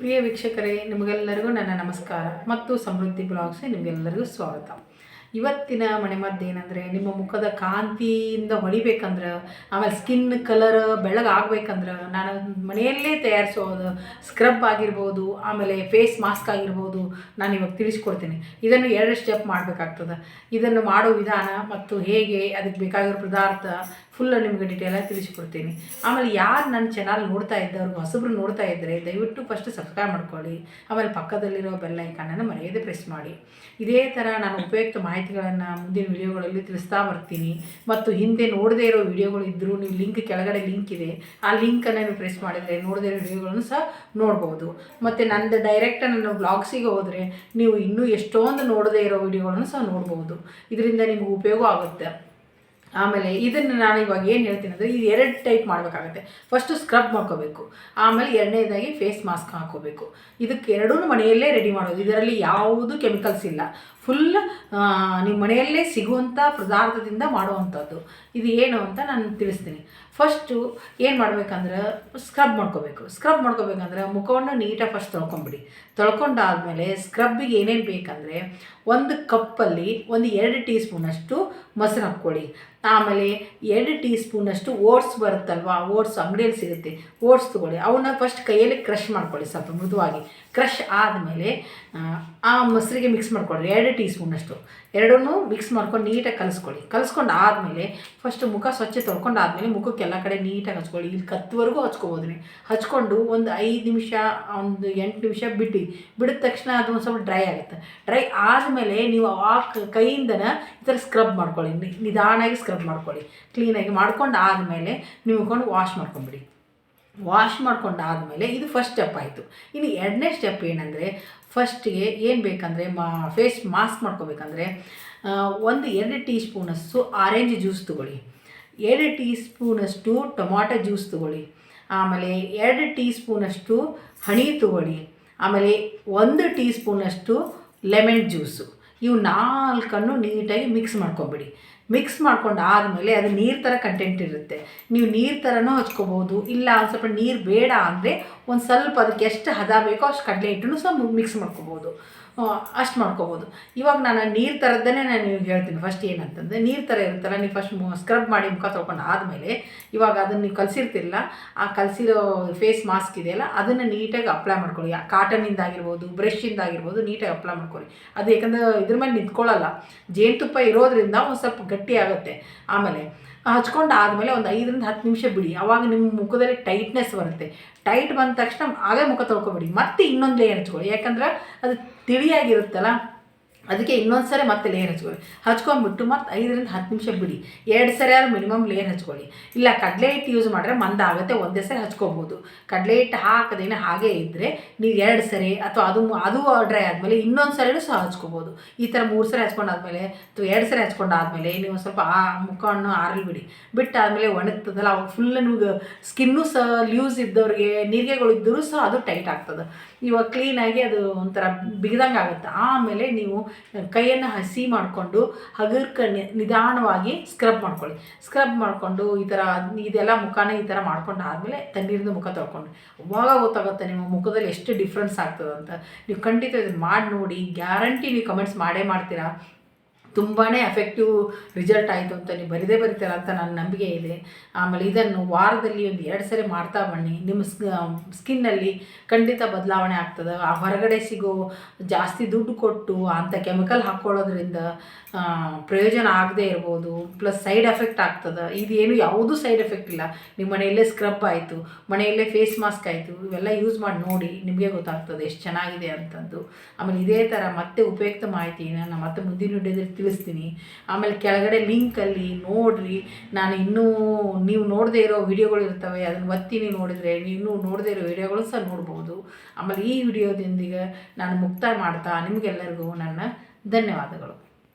ಪ್ರಿಯ ವೀಕ್ಷಕರೇ, ನಿಮಗೆಲ್ಲರಿಗೂ ನನ್ನ ನಮಸ್ಕಾರ ಮತ್ತು ಸಮೃದ್ಧಿ ಬ್ಲಾಗ್ಸ್ ನಿಮಗೆಲ್ಲರಿಗೂ ಸ್ವಾಗತ. ಇವತ್ತಿನ ಮನೆಮದ್ದೇನೆಂದರೆ ನಿಮ್ಮ ಮುಖದ ಕಾಂತಿಯಿಂದ ಹೊಳಿಬೇಕಂದ್ರೆ, ಆಮೇಲೆ ಸ್ಕಿನ್ ಕಲರ್ ಬೆಳಗಾಗಬೇಕಂದ್ರೆ ನಾನು ಮನೆಯಲ್ಲೇ ತಯಾರಿಸೋದು ಸ್ಕ್ರಬ್ ಆಗಿರ್ಬೋದು, ಆಮೇಲೆ ಫೇಸ್ ಮಾಸ್ಕ್ ಆಗಿರ್ಬೋದು, ನಾನು ಇವಾಗ ತಿಳಿಸ್ಕೊಡ್ತೀನಿ. ಇದನ್ನು ಎರಡು ಸ್ಟೆಪ್ ಮಾಡಬೇಕಾಗ್ತದೆ. ಇದನ್ನು ಮಾಡೋ ವಿಧಾನ ಮತ್ತು ಹೇಗೆ, ಅದಕ್ಕೆ ಬೇಕಾಗಿರೋ ಪದಾರ್ಥ ಫುಲ್ ನಿಮಗೆ ಆಗಿ ತಿಳಿಸ್ಕೊಡ್ತೀನಿ. ಆಮೇಲೆ ಯಾರು ನನ್ನ ಚಾನಲ್ ನೋಡ್ತಾ ಇದ್ದವ್ರು ಹೊಸಬ್ರು ನೋಡ್ತಾ ಇದ್ದರೆ ದಯವಿಟ್ಟು ಫಸ್ಟ್ ಸಬ್ಸ್ಕ್ರೈಬ್ ಮಾಡ್ಕೊಳ್ಳಿ. ಆಮೇಲೆ ಪಕ್ಕದಲ್ಲಿರೋ ಬೆಲ್ ಐಕಾನನ್ನು ಮರೆಯದೆ ಪ್ರೆಸ್ ಮಾಡಿ. ಇದೇ ಥರ ನಾನು ಉಪಯುಕ್ತ ಮಾಹಿತಿಗಳನ್ನು ಮುಂದಿನ ವಿಡಿಯೋಗಳಲ್ಲಿ ತಿಳಿಸ್ತಾ ಬರ್ತೀನಿ. ಮತ್ತು ಹಿಂದೆ ನೋಡದೇ ಇರೋ ವಿಡಿಯೋಗಳು ಇದ್ದರೂ ನೀವು ಲಿಂಕ್ ಕೆಳಗಡೆ ಲಿಂಕ್ ಇದೆ. ಆ ಲಿಂಕನ್ನು ನೀವು ಪ್ರೆಸ್ ಮಾಡಿದರೆ ನೋಡದೇ ಇರೋ ವಿಡಿಯೋಗಳನ್ನು ಸಹ ನೋಡ್ಬೋದು. ಮತ್ತು ನಂದು ಡೈರೆಕ್ಟ್ ನನ್ನ ಬ್ಲಾಗ್ಸಿಗೆ ಹೋದರೆ ನೀವು ಇನ್ನೂ ಎಷ್ಟೊಂದು ನೋಡದೇ ಇರೋ ವಿಡಿಯೋಗಳನ್ನು ಸಹ ನೋಡ್ಬೋದು. ಇದರಿಂದ ನಿಮಗೆ ಉಪಯೋಗ ಆಗುತ್ತೆ. ಆಮೇಲೆ ಇದನ್ನು ನಾನು ಇವಾಗ ಏನು ಹೇಳ್ತೀನಿ ಅಂದರೆ ಇದು ಎರಡು ಟೈಪ್ ಮಾಡಬೇಕಾಗತ್ತೆ. ಫಸ್ಟು ಸ್ಕ್ರಬ್ ಮಾಡ್ಕೋಬೇಕು. ಆಮೇಲೆ ಎರಡನೇದಾಗಿ ಫೇಸ್ ಮಾಸ್ಕ್ ಹಾಕೋಬೇಕು. ಇದಕ್ಕೆ ಎರಡೂ ಮನೆಯಲ್ಲೇ ರೆಡಿ ಮಾಡೋದು. ಇದರಲ್ಲಿ ಯಾವುದು ಕೆಮಿಕಲ್ಸ್ ಇಲ್ಲ. ಫುಲ್ ನಿಮ್ಮ ಮನೆಯಲ್ಲೇ ಸಿಗುವಂಥ ಪದಾರ್ಥದಿಂದ ಮಾಡುವಂಥದ್ದು. ಇದು ಏನು ಅಂತ ನಾನು ತಿಳಿಸ್ತೀನಿ. ಫಸ್ಟು ಏನು ಮಾಡಬೇಕಂದ್ರೆ ಸ್ಕ್ರಬ್ ಮಾಡ್ಕೋಬೇಕು. ಸ್ಕ್ರಬ್ ಮಾಡ್ಕೋಬೇಕಂದ್ರೆ ಮುಖವನ್ನು ನೀಟಾಗಿ ಫಸ್ಟ್ ತೊಳ್ಕೊಂಬಿಡಿ. ತೊಳ್ಕೊಂಡಾದಮೇಲೆ ಸ್ಕ್ರಬ್ಬಿಗೆ ಏನೇನು ಬೇಕಂದರೆ, ಒಂದು ಕಪ್ಪಲ್ಲಿ ಒಂದು ಎರಡು ಟೀ ಸ್ಪೂನಷ್ಟು ಮೊಸರು ಹಾಕ್ಕೊಳ್ಳಿ. ಆಮೇಲೆ ಎರಡು ಟೀ ಸ್ಪೂನಷ್ಟು ಓಟ್ಸ್ ಬರುತ್ತಲ್ವ, ಓಟ್ಸ್ ಅಂಗಡಿಯಲ್ಲಿ ಸಿಗುತ್ತೆ, ಓಟ್ಸ್ ತೊಗೊಳ್ಳಿ. ಅವನ್ನ ಫಸ್ಟ್ ಕೈಯಲ್ಲಿ ಕ್ರಷ್ ಮಾಡ್ಕೊಳ್ಳಿ, ಸ್ವಲ್ಪ ಮೃದುವಾಗಿ. ಕ್ರಷ್ ಆದಮೇಲೆ, ಆ ಮೊಸರಿಗೆ ಮಿಕ್ಸ್ ಮಾಡ್ಕೊಳ್ಳಿ. ಎರಡು ಟೀ ಸ್ಪೂನಷ್ಟು ಎರಡನ್ನೂ ಮಿಕ್ಸ್ ಮಾಡ್ಕೊಂಡು ನೀಟಾಗಿ ಕಲಿಸ್ಕೊಳ್ಳಿ. ಕಲಿಸ್ಕೊಂಡು ಆದಮೇಲೆ ಫಸ್ಟ್ ಮುಖ ಸ್ವಚ್ಛ ತೊಳ್ಕೊಂಡು ಆದಮೇಲೆ ಮುಖಕ್ಕೆ ಎಲ್ಲ ಕಡೆ ನೀಟಾಗಿ ಹಚ್ಕೊಳ್ಳಿ. ಇಲ್ಲಿ ಕತ್ತುವರೆಗೂ ಹಚ್ಕೊಬೋದು ರೀ ಹಚ್ಕೊಂಡು ಒಂದು ಐದು ನಿಮಿಷ, ಒಂದು ಎಂಟು ನಿಮಿಷ ಬಿಟ್ಟು ಬಿಡಿದ ತಕ್ಷಣ ಅದು ಒಂದು ಸ್ವಲ್ಪ ಡ್ರೈ ಆಗುತ್ತೆ. ಡ್ರೈ ಆದಮೇಲೆ ನೀವು ಆ ಕೈಯಿಂದನ ಈ ಥರ ಸ್ಕ್ರಬ್ ಮಾಡ್ಕೊಳ್ಳಿ. ನಿಧಾನಾಗಿ ಸ್ಕ್ರಬ್ ಮಾಡ್ಕೊಳ್ಳಿ. ಕ್ಲೀನಾಗಿ ಮಾಡ್ಕೊಂಡು ಆದಮೇಲೆ ನೀವು ಕೊಂಡು ವಾಶ್ ಮಾಡ್ಕೊಂಬಿಡಿ. ವಾಶ್ ಮಾಡ್ಕೊಂಡಾದಮೇಲೆ ಇದು ಫಸ್ಟ್ ಸ್ಟೆಪ್ ಆಯಿತು. ಇನ್ನು ಎರಡನೇ ಸ್ಟೆಪ್ ಏನಂದರೆ ಫಸ್ಟಿಗೆ ಏನು ಬೇಕಂದರೆ, ಮಾ ಫೇಸ್ ಮಾಸ್ಕ್ ಮಾಡ್ಕೋಬೇಕಂದ್ರೆ ಒಂದು ಎರಡು ಟೀ ಸ್ಪೂನಷ್ಟು ಆರೆಂಜ್ ಜ್ಯೂಸ್ ತೊಗೊಳ್ಳಿ. ಎರಡು ಟೀ ಸ್ಪೂನಷ್ಟು ಟೊಮಾಟೊ ಜ್ಯೂಸ್ ತೊಗೊಳ್ಳಿ. ಆಮೇಲೆ ಎರಡು ಟೀ ಸ್ಪೂನಷ್ಟು ಹಣಿ ತೊಗೊಳ್ಳಿ. ಆಮೇಲೆ ಒಂದು ಟೀ ಸ್ಪೂನಷ್ಟು ಲೆಮನ್ ಜ್ಯೂಸು ಇವು ನಾಲ್ಕನ್ನು ನೀಟಾಗಿ ಮಿಕ್ಸ್ ಮಾಡ್ಕೊಬಿಡಿ. ಮಿಕ್ಸ್ ಮಾಡ್ಕೊಂಡು ಆದಮೇಲೆ ಅದು ನೀರು ಥರ ಕಂಟೆಂಟ್ ಇರುತ್ತೆ. ನೀವು ನೀರು ಥರನೂ ಹಚ್ಕೋಬೋದು. ಇಲ್ಲ ಒಂದು ಸ್ವಲ್ಪ ನೀರು ಬೇಡ ಅಂದರೆ ಒಂದು ಸ್ವಲ್ಪ ಅದಕ್ಕೆ ಎಷ್ಟು ಹದ ಬೇಕೋ ಅಷ್ಟು ಕಡಲೆ ಹಿಟ್ಟನ್ನು ಸಹ ಮಿಕ್ಸ್ ಮಾಡ್ಕೋಬೋದು. ಅಷ್ಟು ಮಾಡ್ಕೋಬೋದು. ಇವಾಗ ನಾನು ನೀರು ಥರದ್ದೇ ನಾನು ನಿಮ್ಗೆ ಹೇಳ್ತೀನಿ. ಫಸ್ಟ್ ಏನಂತಂದರೆ, ನೀರು ಥರ ಇರುತ್ತಲ್ಲ, ನೀವು ಫಸ್ಟ್ ಸ್ಕ್ರಬ್ ಮಾಡಿ ಮುಖ ತೊಳ್ಕೊಂಡು ಆದಮೇಲೆ, ಇವಾಗ ಅದನ್ನು ನೀವು ಕಲಸಿರ್ತಿರಲ್ಲ, ಆ ಕಲಸಿರೋ ಫೇಸ್ ಮಾಸ್ಕ್ ಇದೆಯಲ್ಲ, ಅದನ್ನು ನೀಟಾಗಿ ಅಪ್ಲೈ ಮಾಡ್ಕೊಳ್ಳಿ. ಕಾಟನಿಂದ ಆಗಿರ್ಬೋದು ಬ್ರಷಿಂದ ಆಗಿರ್ಬೋದು, ನೀಟಾಗಿ ಅಪ್ಲೈ ಮಾಡ್ಕೊಳ್ಳಿ. ಅದು ಯಾಕಂದರೆ ಇದ್ರ ಮೇಲೆ ನಿಂತ್ಕೊಳ್ಳಲ್ಲ. ಜೇನುತುಪ್ಪ ಇರೋದ್ರಿಂದ ಒಂದು ಸ್ವಲ್ಪ ಗಟ್ಟಿ ಆಗುತ್ತೆ. ಆಮೇಲೆ ಹಚ್ಕೊಂಡು ಆದಮೇಲೆ ಒಂದು ಐದರಿಂದ ಹತ್ತು ನಿಮಿಷ ಬಿಡಿ. ಅವಾಗ ನಿಮ್ಮ ಮುಖದಲ್ಲಿ ಟೈಟ್ನೆಸ್ ಬರುತ್ತೆ. ಟೈಟ್ ಬಂದ ತಕ್ಷಣ ಆಗೇ ಮುಖ ತೊಳ್ಕೊಬಿಡಿ. ಮತ್ತೆ ಇನ್ನೊಂದು ಲೇಯರ್ ಹಚ್ಕೊಳ್ಳಿ. ಯಾಕಂದ್ರೆ ಅದು ತಿಳಿಯಾಗಿರುತ್ತಲ್ಲ? ಅದಕ್ಕೆ ಇನ್ನೊಂದು ಸರಿ ಮತ್ತೆ ಲೇಯರ್ ಹಚ್ಕೊಳ್ಳಿ. ಹಚ್ಕೊಂಡ್ಬಿಟ್ಟು ಮತ್ತೆ ಐದರಿಂದ ಹತ್ತು ನಿಮಿಷ ಬಿಡಿ. ಎರಡು ಸರಿ ಆದ್ರೂ ಮಿನಿಮಮ್ ಲೇಯರ್ ಹಚ್ಕೊಳ್ಳಿ. ಇಲ್ಲ, ಕಡಲೆ ಹಿಟ್ಟು ಯೂಸ್ ಮಾಡಿದ್ರೆ ಮಂದ ಆಗುತ್ತೆ, ಒಂದೇ ಸರಿ ಹಚ್ಕೊಬೋದು. ಕಡಲೆ ಹಿಟ್ಟು ಹಾಕದೇನೆ ಹಾಗೆ ಇದ್ದರೆ ನೀವು ಎರಡು ಸರಿ ಅಥವಾ ಅದು ಅದು ಡ್ರೈ ಆದಮೇಲೆ ಇನ್ನೊಂದು ಸರಿನೂ ಸಹ ಹಚ್ಕೊಬೋದು. ಈ ಥರ ಮೂರು ಸರಿ ಹಚ್ಕೊಂಡಾದ್ಮೇಲೆ ಅಥವಾ ಎರಡು ಸರಿ ಹಚ್ಕೊಂಡಾದ್ಮೇಲೆ ನೀವು ಸ್ವಲ್ಪ ಆ ಮುಖವನ್ನು ಆರಲಿ ಬಿಡಿ. ಬಿಟ್ಟಾದಮೇಲೆ ಒಣಗ್ತದಲ್ಲ, ಅವಾಗ ಫುಲ್ ನಿಮ್ಗೆ ಸ್ಕಿನ್ನು ಸಹ ಲ್ಯೂಸ್ ಇದ್ದವ್ರಿಗೆ, ನೀರಿಗೆಗಳು ಇದ್ದರೂ ಸಹ ಅದು ಟೈಟ್ ಆಗ್ತದೆ. ಇವಾಗ ಕ್ಲೀನಾಗಿ ಅದು ಒಂಥರ ಬಿಗಿದಂಗೆ ಆಗುತ್ತೆ ಆಮೇಲೆ ನೀವು ಕೈಯನ್ನು ಹಸಿ ಮಾಡಿಕೊಂಡು ಹಗರ್ಕ ನಿಧಾನವಾಗಿ ಸ್ಕ್ರಬ್ ಮಾಡ್ಕೊಳ್ಳಿ. ಸ್ಕ್ರಬ್ ಮಾಡಿಕೊಂಡು ಈ ಥರ ಇದೆಲ್ಲ ಮುಖಾನೇ ಈ ಥರ ಮಾಡ್ಕೊಂಡು ಆದಮೇಲೆ ತಣ್ಣೀರಿಂದ ಮುಖ ತೊಳ್ಕೊಂಡು ಅವಾಗ ಗೊತ್ತಾಗುತ್ತೆ ನಿಮ್ಮ ಮುಖದಲ್ಲಿ ಎಷ್ಟು ಡಿಫ್ರೆನ್ಸ್ ಆಗ್ತದೆ ನೀವು ಖಂಡಿತ ಇದನ್ನು ಮಾಡಿ ನೋಡಿ ಗ್ಯಾರಂಟಿ ನೀವು ಕಮೆಂಟ್ಸ್ ಮಾಡೇ ಮಾಡ್ತೀರಾ? ತುಂಬಾ ಎಫೆಕ್ಟಿವ್ ರಿಸಲ್ಟ್ ಆಯಿತು ಅಂತ ನೀವು ಬರಿದೇ ಬರೀತೀರ ಅಂತ ನನ್ನ ನಂಬಿಕೆ ಇದೆ. ಆಮೇಲೆ ಇದನ್ನು ವಾರದಲ್ಲಿ ಒಂದು ಎರಡು ಸರಿ ಮಾಡ್ತಾ ಬನ್ನಿ. ನಿಮ್ಮ ಸ್ಕಿನ್ನಲ್ಲಿ ಖಂಡಿತ ಬದಲಾವಣೆ ಆಗ್ತದೆ. ಆ, ಹೊರಗಡೆ ಸಿಗೋ ಜಾಸ್ತಿ ದುಡ್ಡು ಕೊಟ್ಟು ಅಂಥ ಕೆಮಿಕಲ್ ಹಾಕ್ಕೊಳ್ಳೋದ್ರಿಂದ ಪ್ರಯೋಜನ ಆಗದೆ ಇರ್ಬೋದು. ಪ್ಲಸ್ ಸೈಡ್ ಎಫೆಕ್ಟ್ ಆಗ್ತದೆ. ಇದೇನು ಯಾವುದೂ ಸೈಡ್ ಎಫೆಕ್ಟ್ ಇಲ್ಲ. ನಿಮ್ಮ ಮನೆಯಲ್ಲೇ ಸ್ಕ್ರಬ್ ಆಯಿತು, ಮನೆಯಲ್ಲೇ ಫೇಸ್ ಮಾಸ್ಕ್ ಆಯಿತು, ಇವೆಲ್ಲ ಯೂಸ್ ಮಾಡಿ ನೋಡಿ ನಿಮಗೆ ಗೊತ್ತಾಗ್ತದೆ ಎಷ್ಟು ಚೆನ್ನಾಗಿದೆ ಅಂತಂದು ಆಮೇಲೆ ಇದೇ ಥರ ಮತ್ತೆ ಉಪಯುಕ್ತ ಮಾಹಿತಿ ನಾನು ಮತ್ತೆ ಮುಂದಿನ ವಿಡಿಯೋದಲ್ಲಿ ತಿಳಿಸ್ತೀನಿ. ಆಮೇಲೆ ಕೆಳಗಡೆ ಲಿಂಕಲ್ಲಿ ನೋಡಿರಿ, ನಾನು ಇನ್ನೂ ನೀವು ನೋಡದೇ ಇರೋ ವಿಡಿಯೋಗಳು ಇರ್ತವೆ, ಅದನ್ನು ಒತ್ತೀನಿ ನೋಡಿದರೆ ನೀವು ನೋಡದೇ ಇರೋ ವಿಡಿಯೋಗಳು ಸಹ ನೋಡ್ಬೋದು. ಆಮೇಲೆ ಈ ವಿಡಿಯೋದೊಂದಿಗೆ ನಾನು ಮುಕ್ತಾಯ ಮಾಡ್ತಾ ನಿಮಗೆಲ್ಲರಿಗೂ ನನ್ನ ಧನ್ಯವಾದಗಳು.